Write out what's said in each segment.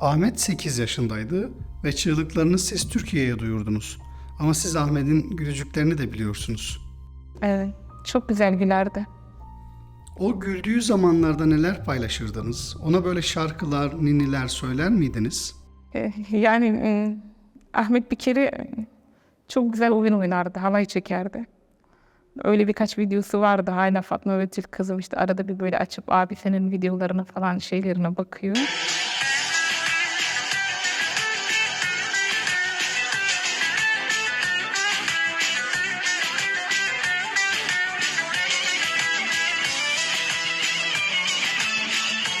Ahmet 8 yaşındaydı ve çığlıklarını siz Türkiye'ye duyurdunuz. Ama siz Ahmet'in gülücüklerini de biliyorsunuz. Evet. Çok güzel gülerdi. O güldüğü zamanlarda neler paylaşırdınız? Ona böyle şarkılar, niniler söyler miydiniz? Ee, Yani e, Ahmet bir kere çok güzel oyun oynardı, halay çekerdi. Öyle birkaç videosu vardı. Hala Fatma Betül kızım işte arada bir böyle açıp abi senin videolarına falan şeylerine bakıyor.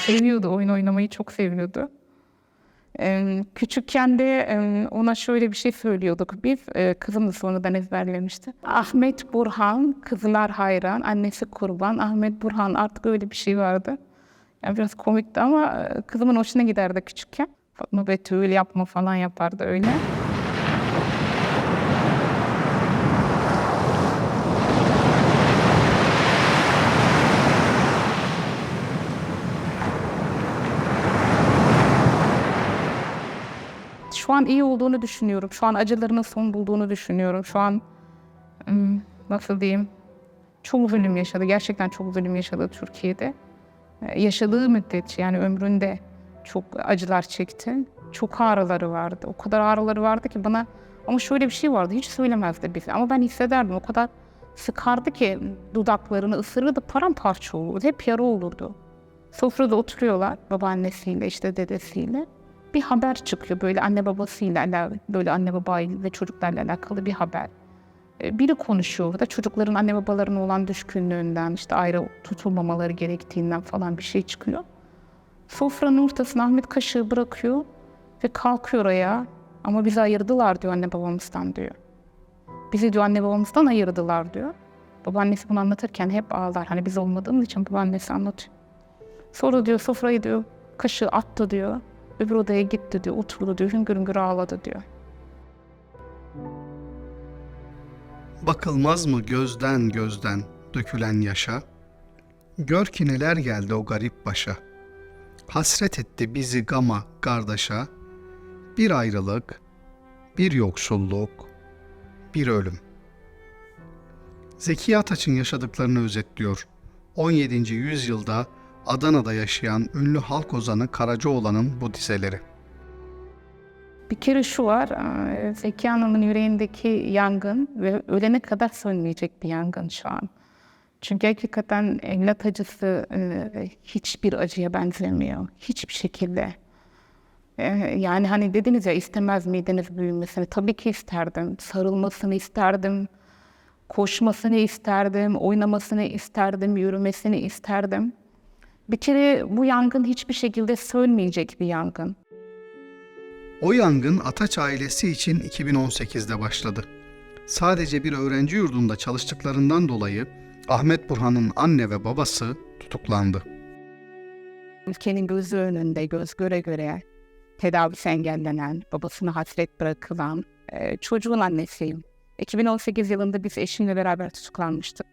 Seviyordu, oyun oynamayı çok seviyordu. Ee, küçükken de e, ona şöyle bir şey söylüyorduk biz. Ee, kızım da sonradan ezberlemişti. Ahmet Burhan, kızlar hayran, annesi kurban. Ahmet Burhan artık öyle bir şey vardı. Yani biraz komikti ama e, kızımın hoşuna giderdi küçükken. Fatma Betül yapma falan yapardı öyle. Şu an iyi olduğunu düşünüyorum. Şu an acılarının son bulduğunu düşünüyorum. Şu an ım, nasıl diyeyim? Çok zulüm yaşadı. Gerçekten çok zulüm yaşadı Türkiye'de. Ee, Yaşadığı müddetçe yani ömründe çok acılar çekti. Çok ağrıları vardı. O kadar ağrıları vardı ki bana ama şöyle bir şey vardı. Hiç söylemezdi bize. Ama ben hissederdim. O kadar sıkardı ki dudaklarını ısırırdı. Paramparça olurdu. Hep yara olurdu. Sofrada oturuyorlar babaannesiyle işte dedesiyle bir haber çıkıyor böyle anne babasıyla alakalı, böyle anne babayla ve çocuklarla alakalı bir haber. Ee, Biri konuşuyor orada çocukların anne babalarına olan düşkünlüğünden işte ayrı tutulmamaları gerektiğinden falan bir şey çıkıyor. Sofranın ortasına Ahmet kaşığı bırakıyor ve kalkıyor ayağa. Ama bizi ayırdılar diyor anne babamızdan diyor. Bizi diyor anne babamızdan ayırdılar diyor. Babaannesi bunu anlatırken hep ağlar. Hani biz olmadığımız için babaannesi anlatıyor. Sonra diyor sofrayı diyor kaşığı attı diyor. Öbür odaya gitti diyor. Oturdu diyor. Hüngür hüngür ağladı diyor. Bakılmaz mı gözden gözden dökülen yaşa? Gör ki neler geldi o garip başa. Hasret etti bizi gama kardeşa. Bir ayrılık, bir yoksulluk, bir ölüm. Zeki Ataç'ın yaşadıklarını özetliyor. 17. yüzyılda Adana'da yaşayan ünlü halk ozanı Karacaoğlan'ın bu dizeleri. Bir kere şu var. eee, Zeki Hanım'ın yüreğindeki yangın ve ölene kadar sönmeyecek bir yangın şu an. Çünkü hakikaten evlat acısı eee, hiçbir acıya benzemiyor. Hiçbir şekilde. Eee, Yani hani dediniz ya istemez miydiniz büyümesini? Tabii ki isterdim. Sarılmasını isterdim. Koşmasını isterdim. Oynamasını isterdim. Yürümesini isterdim. Bir kere bu yangın hiçbir şekilde sönmeyecek bir yangın. O yangın Ataç ailesi için 2018'de başladı. Sadece bir öğrenci yurdunda çalıştıklarından dolayı Ahmet Burhan'ın anne ve babası tutuklandı. ülkenin gözü önünde göz göre göre tedavisi engellenen, babasına hasret bırakılan e, çocuğun annesiyim. 2018 yılında biz eşimle beraber tutuklanmıştık.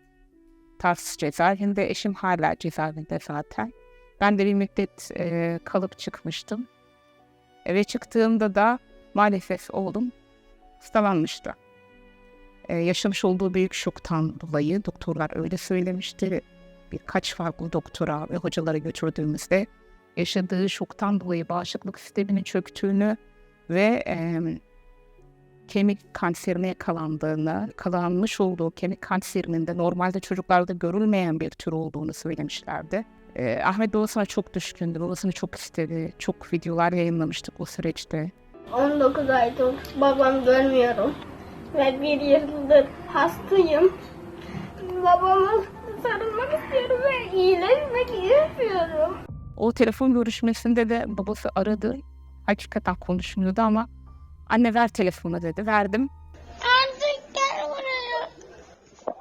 Tarsus cezaevinde, eşim hala cezaevinde zaten. Ben de bir müddet e, kalıp çıkmıştım. Eve çıktığımda da maalesef oğlum hastalanmıştı. E, yaşamış olduğu büyük şoktan dolayı doktorlar öyle söylemişti birkaç farklı doktora ve hocalara götürdüğümüzde yaşadığı şoktan dolayı bağışıklık sisteminin çöktüğünü ve e, kemik kanserine yakalandığını, yakalanmış olduğu kemik kanserinin de normalde çocuklarda görülmeyen bir tür olduğunu söylemişlerdi. E, Ahmet babasına çok düşkündü, babasını çok istedi. Çok videolar yayınlamıştık o süreçte. 19 aydır babamı görmüyorum. Ve bir yıldır hastayım. Babamı sarılmak istiyorum ve iyileşmek istiyorum. O telefon görüşmesinde de babası aradı. Hakikaten konuşmuyordu ama anne ver telefonu dedi. Verdim. Artık gel buraya.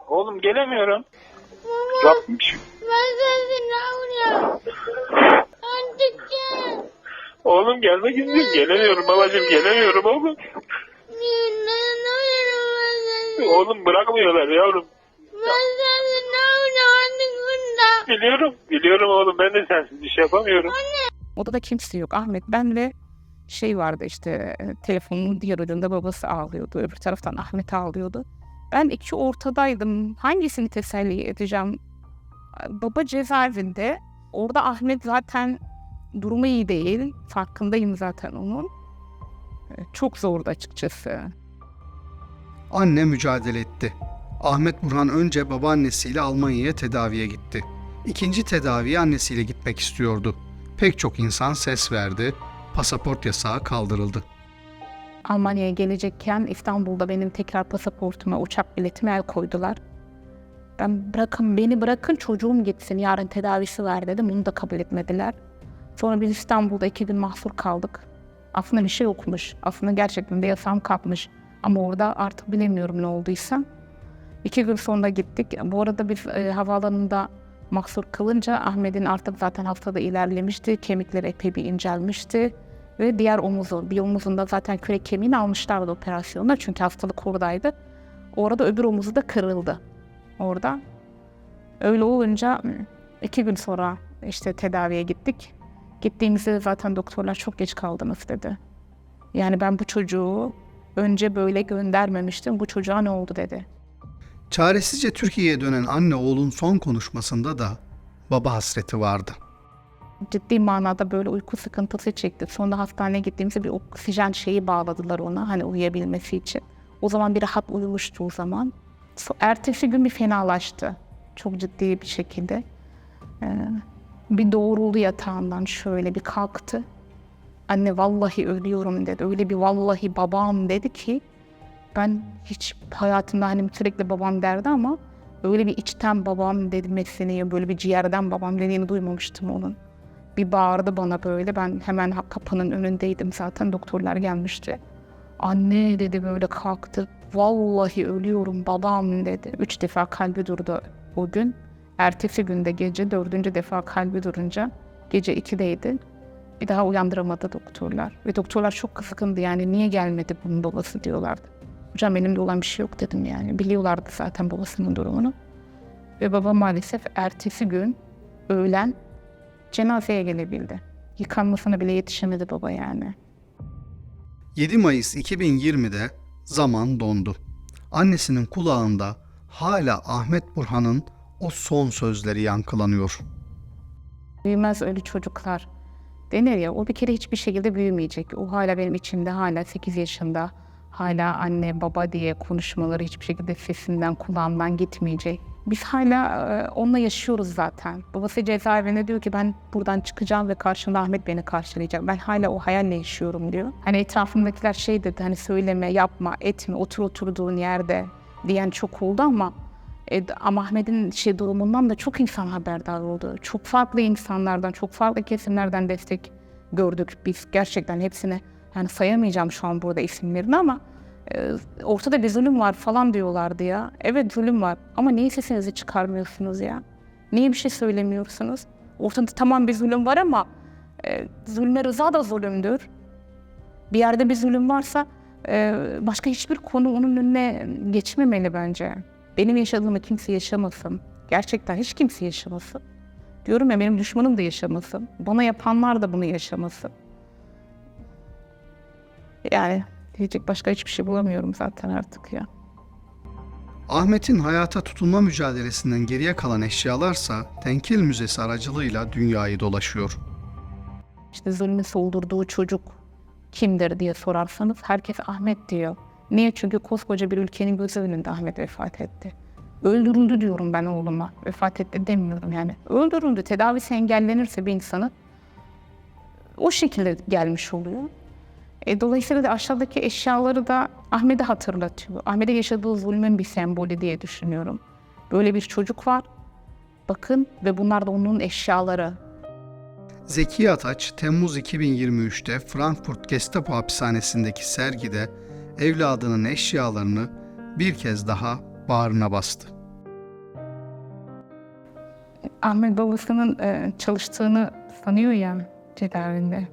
Oğlum gelemiyorum. Baba Yapmış. ben seni alacağım. Artık gel. Oğlum gelmek istiyorum. Gelemiyorum babacığım gelemiyorum oğlum. İnanamıyorum ben seni. Oğlum bırakmıyorlar yavrum. Ben seni alacağım artık burada. Biliyorum. Biliyorum oğlum ben de sensiz bir şey yapamıyorum. Odada kimse yok. Ahmet ben ve şey vardı işte e, telefonun diğer ucunda babası ağlıyordu. Öbür taraftan Ahmet ağlıyordu. Ben iki ortadaydım. Hangisini teselli edeceğim? Baba cezaevinde. Orada Ahmet zaten durumu iyi değil. Farkındayım zaten onun. E, Çok zordu açıkçası. Anne mücadele etti. Ahmet Burhan önce babaannesiyle Almanya'ya tedaviye gitti. İkinci tedaviye annesiyle gitmek istiyordu. Pek çok insan ses verdi. Pasaport yasağı kaldırıldı. Almanya'ya gelecekken İstanbul'da benim tekrar pasaportuma, uçak biletime el koydular. Ben bırakın beni bırakın çocuğum gitsin yarın tedavisi var dedim. Bunu da kabul etmediler. Sonra biz İstanbul'da iki gün mahsur kaldık. Aslında bir şey yokmuş. Aslında gerçekten de yasam kalkmış. Ama orada artık bilemiyorum ne olduysa. İki gün sonra gittik. Bu arada biz e, havaalanında mahsur kalınca Ahmet'in artık zaten haftada ilerlemişti. Kemikleri epey bir incelmişti. Ve diğer omuzu, bir omuzunda zaten kürek kemiğini almışlardı operasyonda. Çünkü hastalık oradaydı. Orada öbür omuzu da kırıldı. Orada. Öyle olunca iki gün sonra işte tedaviye gittik. Gittiğimizde zaten doktorlar çok geç kaldınız dedi. Yani ben bu çocuğu önce böyle göndermemiştim. Bu çocuğa ne oldu dedi. Çaresizce Türkiye'ye dönen anne oğlun son konuşmasında da baba hasreti vardı. Ciddi manada böyle uyku sıkıntısı çekti. Sonra hastaneye gittiğimizde bir oksijen şeyi bağladılar ona hani uyuyabilmesi için. O zaman bir rahat uyumuştu o zaman. Ertesi gün bir fenalaştı. Çok ciddi bir şekilde. Ee, bir doğruldu yatağından şöyle bir kalktı. Anne vallahi ölüyorum dedi. Öyle bir vallahi babam dedi ki ben hiç hayatımda hani sürekli babam derdi ama öyle bir içten babam demesini, böyle bir ciğerden babam dediğini duymamıştım onun bir bağırdı bana böyle. Ben hemen kapının önündeydim zaten doktorlar gelmişti. Anne dedi böyle kalktı. Vallahi ölüyorum babam dedi. Üç defa kalbi durdu o gün. Ertesi günde gece dördüncü defa kalbi durunca gece ikideydi. Bir daha uyandıramadı doktorlar. Ve doktorlar çok kızgındı yani niye gelmedi bunun babası diyorlardı. Hocam elimde olan bir şey yok dedim yani. Biliyorlardı zaten babasının durumunu. Ve baba maalesef ertesi gün öğlen cenazeye gelebildi. Yıkanmasına bile yetişemedi baba yani. 7 Mayıs 2020'de zaman dondu. Annesinin kulağında hala Ahmet Burhan'ın o son sözleri yankılanıyor. Büyümez ölü çocuklar. Denir ya o bir kere hiçbir şekilde büyümeyecek. O hala benim içimde hala 8 yaşında. Hala anne baba diye konuşmaları hiçbir şekilde sesinden kulağımdan gitmeyecek. Biz hala e, onunla yaşıyoruz zaten. Babası cezaevinde diyor ki ben buradan çıkacağım ve karşımda Ahmet beni karşılayacak. Ben hala o hayalle yaşıyorum diyor. Hani etrafımdakiler şey dedi hani söyleme, yapma, etme, otur oturduğun yerde diyen çok oldu ama e, ama Ahmet'in şey durumundan da çok insan haberdar oldu. Çok farklı insanlardan, çok farklı kesimlerden destek gördük biz. Gerçekten hepsini yani sayamayacağım şu an burada isimlerini ama ortada bir zulüm var falan diyorlardı ya. Evet zulüm var ama niye sesinizi çıkarmıyorsunuz ya? Niye bir şey söylemiyorsunuz? Ortada tamam bir zulüm var ama e, zulme rıza da zulümdür. Bir yerde bir zulüm varsa e, başka hiçbir konu onun önüne geçmemeli bence. Benim yaşadığımı kimse yaşamasın. Gerçekten hiç kimse yaşamasın. Diyorum ya benim düşmanım da yaşamasın. Bana yapanlar da bunu yaşamasın. Yani diyecek başka hiçbir şey bulamıyorum zaten artık ya. Ahmet'in hayata tutunma mücadelesinden geriye kalan eşyalarsa Tenkil Müzesi aracılığıyla dünyayı dolaşıyor. İşte zulmü soldurduğu çocuk kimdir diye sorarsanız herkes Ahmet diyor. Niye? Çünkü koskoca bir ülkenin gözü önünde Ahmet vefat etti. Öldürüldü diyorum ben oğluma. Vefat etti demiyorum yani. Öldürüldü. Tedavisi engellenirse bir insanı o şekilde gelmiş oluyor. E, dolayısıyla da aşağıdaki eşyaları da Ahmet'i hatırlatıyor. Ahmet'e yaşadığı zulmün bir sembolü diye düşünüyorum. Böyle bir çocuk var. Bakın ve bunlar da onun eşyaları. Zeki Ataç, Temmuz 2023'te Frankfurt Gestapo hapishanesindeki sergide evladının eşyalarını bir kez daha bağrına bastı. Ahmet babasının e, çalıştığını sanıyor ya cezaevinde.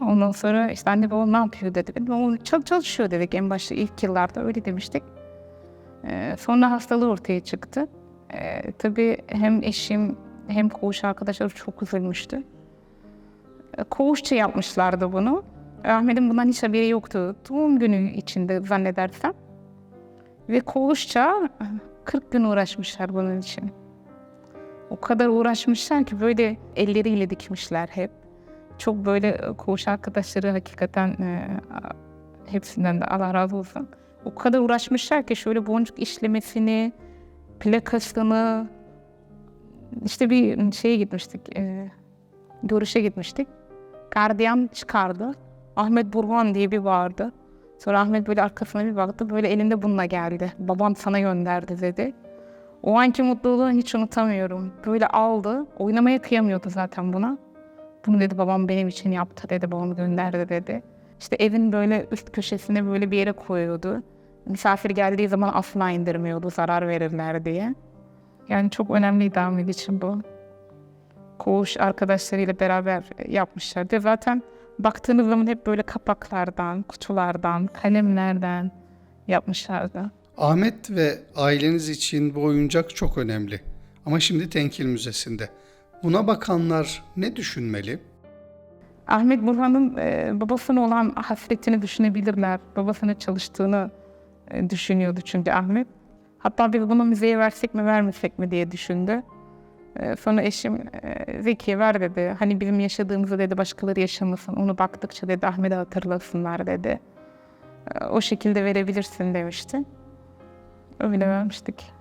Ondan sonra işte anne baba ne yapıyor dedi. Dedim, O çal- çalışıyor dedik en başta ilk yıllarda öyle demiştik. E, sonra hastalığı ortaya çıktı. E, tabii hem eşim hem koğuş arkadaşları çok üzülmüştü. E, Koğuşça yapmışlardı bunu. Ahmet'in bundan hiç haberi yoktu. Doğum günü içinde zannedersem. Ve koğuşça e, 40 gün uğraşmışlar bunun için. O kadar uğraşmışlar ki böyle elleriyle dikmişler hep. Çok böyle e, koğuş arkadaşları hakikaten e, hepsinden de Allah razı olsun. O kadar uğraşmışlar ki şöyle boncuk işlemesini, plakasını, işte bir şeye gitmiştik, e, görüşe gitmiştik. Gardiyan çıkardı. Ahmet Burhan diye bir vardı. Sonra Ahmet böyle arkasına bir baktı, böyle elinde bununla geldi. Babam sana gönderdi dedi. O anki mutluluğu hiç unutamıyorum. Böyle aldı, oynamaya kıyamıyordu zaten buna. Bunu dedi babam benim için yaptı dedi, babam gönderdi dedi. İşte evin böyle üst köşesine böyle bir yere koyuyordu. Misafir geldiği zaman asla indirmiyordu, zarar verirler diye. Yani çok önemliydi Ahmet için bu. Koğuş arkadaşlarıyla beraber yapmışlardı. Zaten baktığınız zaman hep böyle kapaklardan, kutulardan, kalemlerden yapmışlardı. Ahmet ve aileniz için bu oyuncak çok önemli. Ama şimdi Tenkil Müzesi'nde. Buna bakanlar ne düşünmeli? Ahmet Burhan'ın e, babasına olan hasretini düşünebilirler. Babasının çalıştığını e, düşünüyordu çünkü Ahmet. Hatta biz bunu müzeye versek mi vermesek mi diye düşündü. E, sonra eşim Zeki'ye ver dedi. Hani bizim yaşadığımızı dedi başkaları yaşamasın. Onu baktıkça dedi Ahmet'e hatırlasınlar dedi. O şekilde verebilirsin demişti. Öyle vermiştik.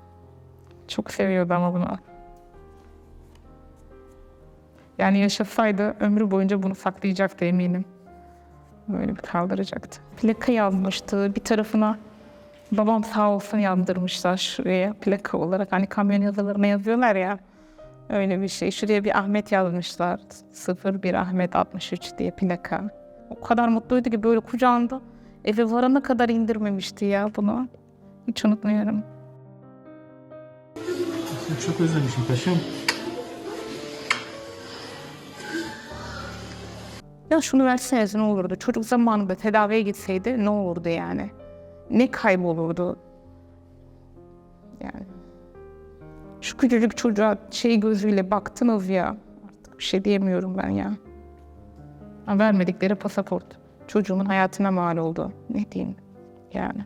Çok seviyordu ama bunu. Yani yaşasaydı ömrü boyunca bunu saklayacaktı eminim. Böyle bir kaldıracaktı. Plaka yazmıştı bir tarafına. Babam sağ olsun yazdırmışlar şuraya plaka olarak. Hani kamyon yazılarına yazıyorlar ya. Öyle bir şey. Şuraya bir Ahmet yazmışlar. 01 Ahmet 63 diye plaka. O kadar mutluydu ki böyle kucağında eve varana kadar indirmemişti ya bunu. Hiç unutmuyorum. Çok özlemişim paşam. Ya şunu verseniz ne olurdu? Çocuk zamanında tedaviye gitseydi ne olurdu yani? Ne kaybolurdu? Yani şu küçücük çocuğa şey gözüyle baktınız ya. Artık bir şey diyemiyorum ben ya. Vermedikleri pasaport. Çocuğumun hayatına mal oldu. Ne diyeyim yani.